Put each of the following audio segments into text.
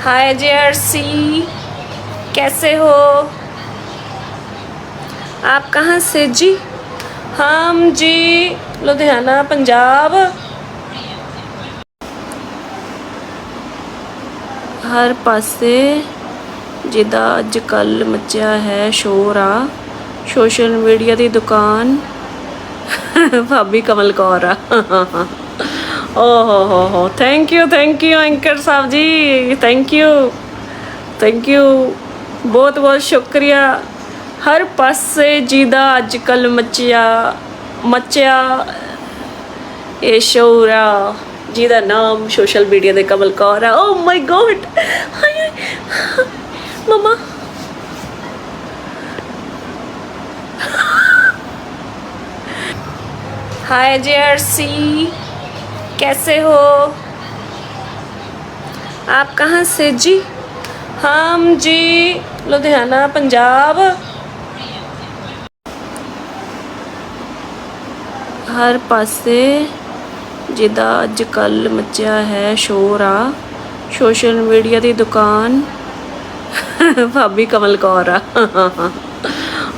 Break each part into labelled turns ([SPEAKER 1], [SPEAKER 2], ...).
[SPEAKER 1] हाय JRC कैसे हो आप कहाँ से जी हम जी लुधियाना पंजाब ਹਰ ਪਾਸੇ ਜਿਹਦਾ ਅੱਜ ਕੱਲ ਮੱਚਿਆ ਹੈ ਸ਼ੋਰ ਆ ਸੋਸ਼ਲ ਮੀਡੀਆ ਦੀ ਦੁਕਾਨ ਭਾਬੀ ਕਮਲ ਕੌਰ ਆ ਓ ਹੋ ਹੋ। Thank you thank you anchor sahib ji. Thank you thank you ਬਹੁਤ ਬਹੁਤ ਸ਼ੁਕਰੀਆ। ਹਰ ਪਾਸੇ ਜਿਹਦਾ ਅੱਜ ਕੱਲ ਮੱਚਿਆ ਮੱਚਿਆ ਇਹ ਸ਼ੋਰਾ ਜਿਹਦਾ ਨਾਮ ਸੋਸ਼ਲ ਮੀਡੀਆ ਦੇ ਕਮਲ ਕੌਰ ਆ। ਓ ਮਾਈ ਗੋਡ ਹਾਏ ਮਮਾ। ਹਾਏ ਜੀ ਆਰਸੀ कैसे हो आप कहाँ से जी हम जी लुधियाना पंजाब ਹਰ ਪਾਸੇ ਜਿਹਦਾ ਅੱਜ ਕੱਲ ਮੱਚਿਆ ਹੈ ਸ਼ੋਰ ਆ ਸੋਸ਼ਲ ਮੀਡੀਆ ਦੀ ਦੁਕਾਨ ਭਾਬੀ ਕਮਲ ਕੌਰ ਆ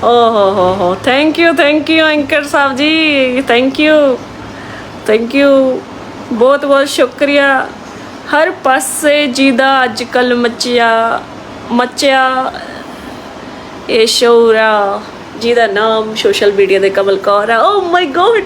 [SPEAKER 1] ਓ ਹੋ ਹੋ ਹੋ thank you thank you anchor sahib ji thank you thank you ਬਹੁਤ ਬਹੁਤ ਸ਼ੁਕਰੀਆ। ਹਰ ਪਾਸੇ ਜਿਹਦਾ ਅੱਜ ਕੱਲ ਮੱਚਿਆ ਮੱਚਿਆ ਇਹ ਸ਼ੋਰਾ ਜਿਹਦਾ ਨਾਮ ਸੋਸ਼ਲ ਮੀਡੀਆ ਦੇ ਕਮਲ ਕੌਰ ਆ। ਓ ਮਾਈ ਗॉड